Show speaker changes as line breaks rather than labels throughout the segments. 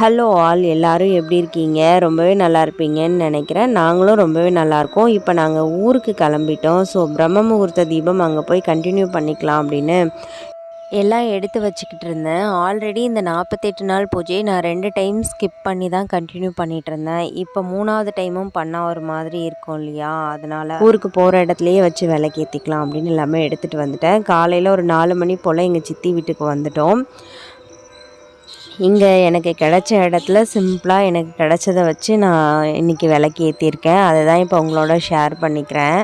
Hello all எல்லாரும் எப்படி இருக்கீங்க? ரொம்பவே நல்லா இருப்பீங்கன்னு நினைக்கிறேன். நாங்களும் ரொம்பவே நல்லாயிருக்கோம் இப்போ நாங்கள் ஊருக்கு கிளம்பிட்டோம். ஸோ பிரம்ம முகூர்த்த தீபம் அங்கே போய் கண்டினியூ பண்ணிக்கலாம் அப்படின்னு எல்லாம் எடுத்து வச்சுக்கிட்டு இருந்தேன். ஆல்ரெடி இந்த நாற்பத்தெட்டு நாள் பூஜையை நான் ரெண்டு டைம் ஸ்கிப் பண்ணி தான் கண்டினியூ பண்ணிகிட்டு இருந்தேன். இப்போ மூணாவது டைமும் பண்ணால் ஒரு மாதிரி இருக்கும் இல்லையா? அதனால் ஊருக்கு போகிற இடத்துலையே வச்சு விளக்கேற்றிக்கலாம் அப்படின்னு எல்லாமே எடுத்துகிட்டு வந்துட்டேன். காலையில் ஒரு நாலு மணி போல் எங்கள் சித்தி வீட்டுக்கு வந்துட்டோம். இங்கே எனக்கு கிடைச்ச இடத்துல சிம்பிளாக எனக்கு கிடைச்சத வச்சு நான் இன்றைக்கி விலைக்கு ஏற்றிருக்கேன் அதை தான் இப்போ உங்களோட ஷேர் பண்ணிக்கிறேன்.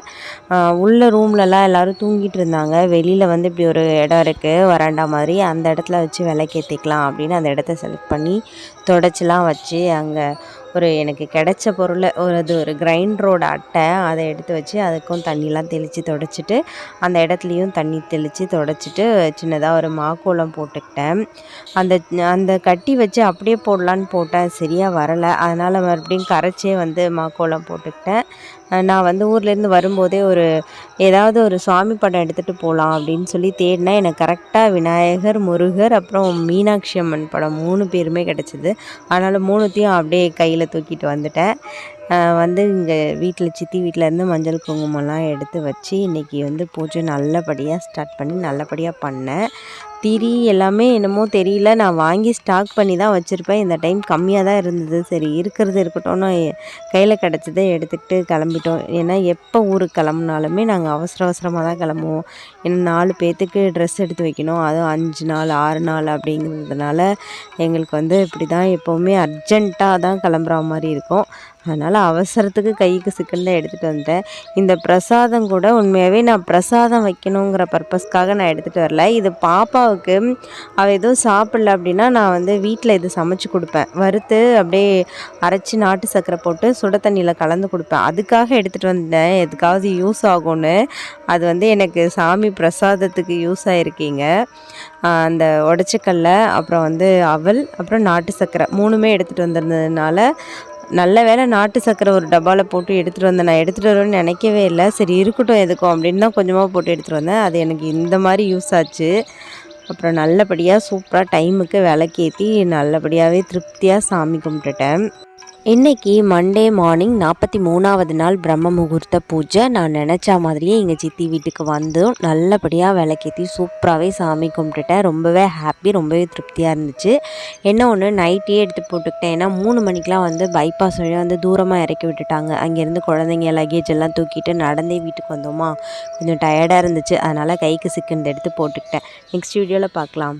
உள்ள ரூம்லலாம் எல்லோரும் தூங்கிட்டு இருந்தாங்க. வெளியில் வந்து இப்படி ஒரு இடம் இருக்குது வராண்டா மாதிரி. அந்த இடத்துல வச்சு விளக்கு ஏற்றிக்கலாம் அப்படின்னு அந்த இடத்த செலக்ட் பண்ணி தொடச்சிலாம் வச்சு அங்கே ஒரு எனக்கு கிடைச்ச பொருளை ஒரு அது ஒரு கிரைண்டரோட அட்டை அதை எடுத்து வச்சு அதுக்கும் தண்ணிலாம் தெளித்து தொடச்சிட்டு அந்த இடத்துலையும் தண்ணி தெளித்து தொடச்சிட்டு சின்னதாக ஒரு மாக்கோலம் போட்டுக்கிட்டேன். அந்த அந்த கட்டி வச்சு அப்படியே போடலான்னு போட்டேன். சரியாக வரலை. அதனால் மறுபடியும் கரைச்சே வந்து மாக்கோலம் போட்டுக்கிட்டேன். நான் வந்து ஊர்லேருந்து வரும்போதே ஒரு ஏதாவது ஒரு சுவாமி படம் எடுத்துகிட்டு போகலாம் அப்படின்னு சொல்லி தேடினா எனக்கு கரெக்டாக விநாயகர் முருகர் அப்புறம் மீனாட்சி அம்மன் படம் மூணு பேருமே கிடச்சிது. அதனால் மூணுத்தையும் அப்படியே கையில் தூக்கிட்டு வந்துட்டேன். வந்து இங்கே வீட்டில் சித்தி வீட்டிலேருந்து மஞ்சள் குங்குமம்லாம் எடுத்து வச்சு இன்றைக்கி வந்து பூஜை நல்லபடியாக ஸ்டார்ட் பண்ணி நல்லபடியாக பண்ணேன். திரி எல்லாமே என்னமோ தெரியல. நான் வாங்கி ஸ்டாக் பண்ணி தான் வச்சுருப்பேன். இந்த டைம் கம்மியாக தான் இருந்தது. சரி இருக்கிறது இருக்கட்டும்னு கையில் கிடச்சதை எடுத்துக்கிட்டு கிளம்பிட்டோம். ஏன்னா எப்போ ஊருக்கு கிளம்புனாலுமே நாங்கள் அவசர அவசரமாக தான் கிளம்புவோம். ஏன்னா நாலு பேர்த்துக்கு ட்ரெஸ் எடுத்து வைக்கணும். அதுவும் அஞ்சு நாள் ஆறு நாள் அப்படிங்கிறதுனால எங்களுக்கு வந்து இப்படி தான் எப்போவுமே அர்ஜெண்ட்டாக தான் கிளம்புற மாதிரி இருக்கும். அதனால் அவசரத்துக்கு கைக்கு சிக்கன் எடுத்துகிட்டு வந்தேன். இந்த பிரசாதம் கூட உண்மையாகவே நான் பிரசாதம் வைக்கணுங்கிற பர்பஸ்க்காக நான் எடுத்துகிட்டு வரல. இது பாப்பாவுக்கு அவள் எதுவும் சாப்பிடல அப்படின்னா நான் வந்து வீட்டில் இது சமைச்சு கொடுப்பேன். வறுத்து அப்படியே அரைச்சி நாட்டு சர்க்கரை போட்டு சுட தண்ணியில் கலந்து கொடுப்பேன். அதுக்காக எடுத்துகிட்டு வந்தேன். எதுக்காவது யூஸ் ஆகும்னு. அது வந்து எனக்கு சாமி பிரசாதத்துக்கு யூஸ் ஆகிருக்கீங்க அந்த உடச்சிக்கல்ல அப்புறம் வந்து அவல் அப்புறம் நாட்டு சர்க்கரை மூணுமே எடுத்துகிட்டு வந்திருந்ததுனால நல்ல வேலை நாட்டு சர்க்கரை ஒரு டப்பாவில் போட்டு எடுத்துகிட்டு வந்தேன். நான் எடுத்துகிட்டு வருவேன்னு நினைக்கவே இல்லை. சரி இருக்கட்டும் எதுக்கும் அப்படின்னு தான் கொஞ்சமாக போட்டு எடுத்துகிட்டு வந்தேன். அது எனக்கு இந்த மாதிரி யூஸ் ஆச்சு. அப்புறம் நல்லபடியாக சூப்பராக டைமுக்கு விளக்கேற்றி நல்லபடியாகவே திருப்தியாக சாமி கும்பிட்டுட்டேன். இன்றைக்கி மண்டே மார்னிங் நாற்பத்தி மூணாவது நாள் பிரம்ம முகூர்த்த பூஜை. நான் நினச்ச மாதிரியே எங்கள் சித்தி வீட்டுக்கு வந்தோம் நல்லபடியாக விளக்கேற்றி சூப்பராகவே சாமி கும்பிட்டுட்டேன். ரொம்பவே ஹாப்பி ரொம்பவே திருப்தியாக இருந்துச்சு. என்ன ஒன்று நைட்டே எடுத்து போட்டுக்கிட்டேன். ஏன்னா மூணு மணிக்கெலாம் வந்து பைபாஸ் வழியாக வந்து தூரமாக இறக்கி விட்டுட்டாங்க. அங்கேருந்து குழந்தைங்க லக்கேஜ் எல்லாம் தூக்கிட்டு நடந்தே வீட்டுக்கு வந்தோமா? கொஞ்சம் டயர்டாக இருந்துச்சு. அதனால் கைக்கு சிக்கன் எடுத்து போட்டுக்கிட்டேன். நெக்ஸ்ட் வீடியோவில் பார்க்கலாம்.